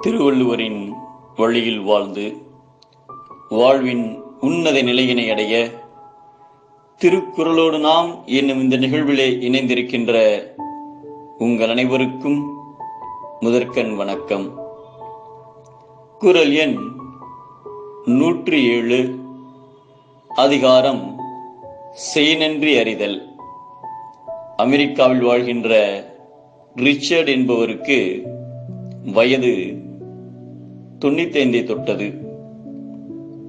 திருவள்ளுவரின் வழியில் வாழ்ந்து வாழ்வின் உன்னத நிலையினை அடைய திருக்குறளோடு நாம் என்னும் இந்த நிகழ்விலே இணைந்திருக்கின்ற உங்கள் அனைவருக்கும் முதற்கண் வணக்கம். குரல் எண் நூற்றி ஏழு. அதிகாரம் செய்நன்றி அறிதல். அமெரிக்காவில் வாழ்கின்ற ரிச்சர்ட் என்பவருக்கு வயது தொண்ணூத்தைந்தை தொட்டது.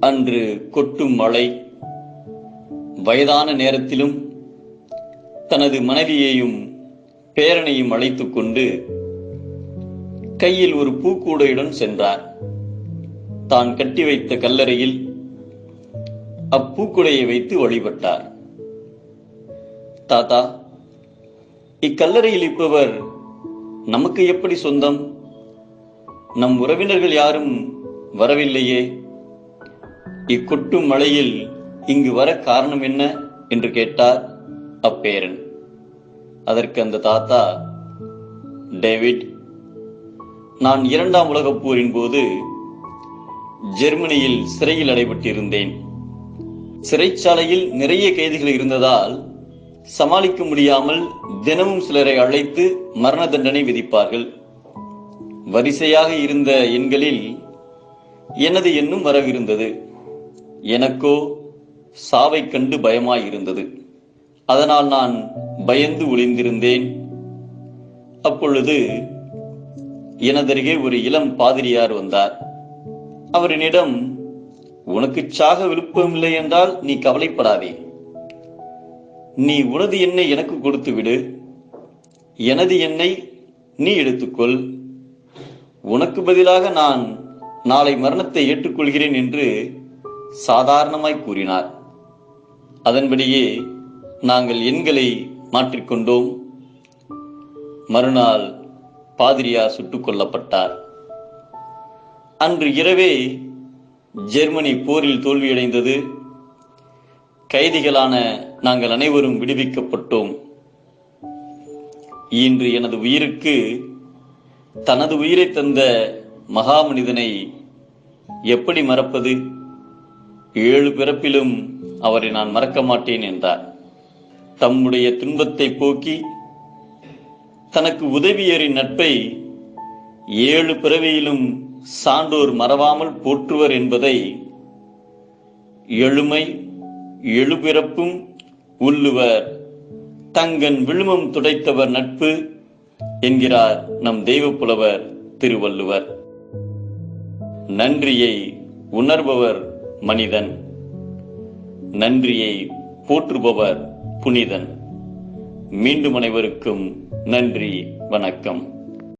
அன்று கொட்டும் மழை வயதான நேரத்திலும் தனது மனைவியையும் பேரனையும் அழைத்துக் கொண்டு கையில் ஒரு பூக்கூடையுடன் சென்றார். தான் கட்டி வைத்த கல்லறையில் அப்பூக்குடையை வைத்து வழிபட்டார். தாத்தா இக்கல்லறையில் இருப்பவர் நமக்கு எப்படி சொந்தம்? நம் உறவினர்கள் யாரும் வரவில்லையே? இக்கொட்டும் மழையில் இங்கு வர காரணம் என்ன? என்று கேட்டார் அப்பேரன். அதற்கு அந்த தாத்தா டேவிட் நான் இரண்டாம் உலகப் போரின் போது ஜெர்மனியில் சிறையில் அடைபட்டிருந்தேன். சிறைச்சாலையில் நிறைய கைதிகள் இருந்ததால் சமாளிக்க முடியாமல் தினமும் சிலரை அழைத்து மரண தண்டனை விதிப்பார்கள். வரிசையாக இருந்த எண்களில் எனது எண்ணும் வரவிருந்தது. எனக்கோ சாவை கண்டு பயமாயிருந்தது. அதனால் நான் பயந்து ஒளிந்திருந்தேன். அப்பொழுது எனதருகே ஒரு இளம் பாதிரியார் வந்தார். அவரினிடம் உனக்கு சாக விருப்பமில்லை என்றால் நீ கவலைப்படாதே. நீ உனது எண்ணை எனக்கு கொடுத்து விடு எனது எண்ணை நீ எடுத்துக்கொள். உனக்கு பதிலாக நான் நாளை மரணத்தை ஏற்றுக்கொள்கிறேன் என்று சாதாரணமாய் கூறினார். அதன்படியே நாங்கள் எண்களை மாற்றிக்கொண்டோம் மறுநாள் பாதிரியார் சுட்டுக் கொல்லப்பட்டார். அன்று இரவே ஜெர்மனி போரில் தோல்வியடைந்தது. கைதிகளான நாங்கள் அனைவரும் விடுவிக்கப்பட்டோம். இன்று எனது உயிருக்கு தனது உயிரை தந்த மகா மனிதனை எப்படி மறப்பது? ஏழு பிறப்பிலும் அவரை நான் மறக்க மாட்டேன் என்றார். தம்முடைய துன்பத்தை போக்கி தனக்கு உதவியரின் நட்பை ஏழு பிறவியிலும் சான்றோர் மறவாமல் போற்றுவர் என்பதை எழுமை எழுபிறப்பும் உள்ளுவர். தங்கன் விழுமம் துடைத்தவர் நட்பு என்கிறார் நம் தெய்வ புலவர் திருவள்ளுவர். நன்றியை உணர்பவர் மனிதன். நன்றியை போற்றுபவர் புனிதன். மீண்டும் அனைவருக்கும் நன்றி வணக்கம்.